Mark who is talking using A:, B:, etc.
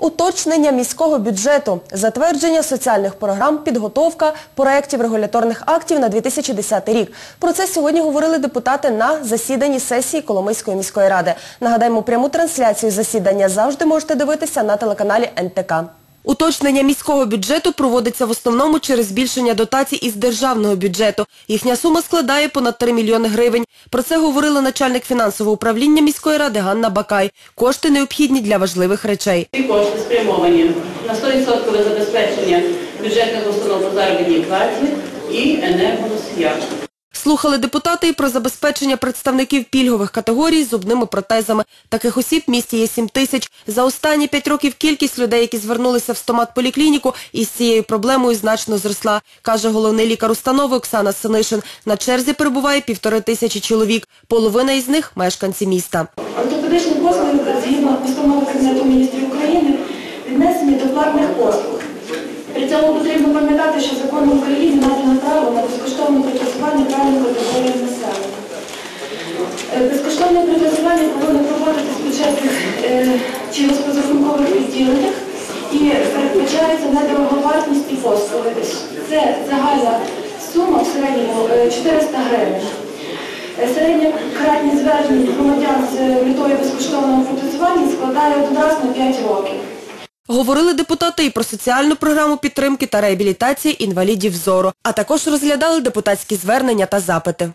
A: Уточнення міського бюджету, затвердження соціальних програм, підготовка проєктів регуляторних актів на 2010 рік. Про це сьогодні говорили депутати на засіданні сесії Коломийської міської ради. Нагадаємо, пряму трансляцію засідання завжди можете дивитися на телеканалі НТК. Уточнення міського бюджету проводиться в основному через збільшення дотацій із державного бюджету. Їхня сума складає понад 3 мільйони гривень. Про це говорила начальник фінансового управління міської ради Ганна Бакай. Кошти необхідні для важливих речей.
B: Ці кошти спрямовані на 100% забезпечення бюджетних установ заробітній платі і енергоносія.
A: Слухали депутати і про забезпечення представників пільгових категорій зубними протезами. Таких осіб в місті є 7 тисяч. За останні 5 років кількість людей, які звернулися в стомат-поліклініку, із цією проблемою значно зросла, каже головний лікар установи Оксана Синишин. На черзі перебуває півтори тисячі чоловік. Половина із них – мешканці міста.
C: Ортопедичні послуги, згідно постанови Кабінету міністрів України, віднесені до платних послуг. При цьому потрібно пам'ятати, що законом України Е, Безкоштовне протезування повинно проводитись в е, чи господарункових відділеннях і передбачається недороговартісні послуги. Це загальна сума в середньому е, 400 гривень. Е, Середня кратність звернень громадян з метою безкоштовного протезування складає один раз на 5 років.
A: Говорили депутати і про соціальну програму підтримки та реабілітації інвалідів зору, а також розглядали депутатські звернення та запити.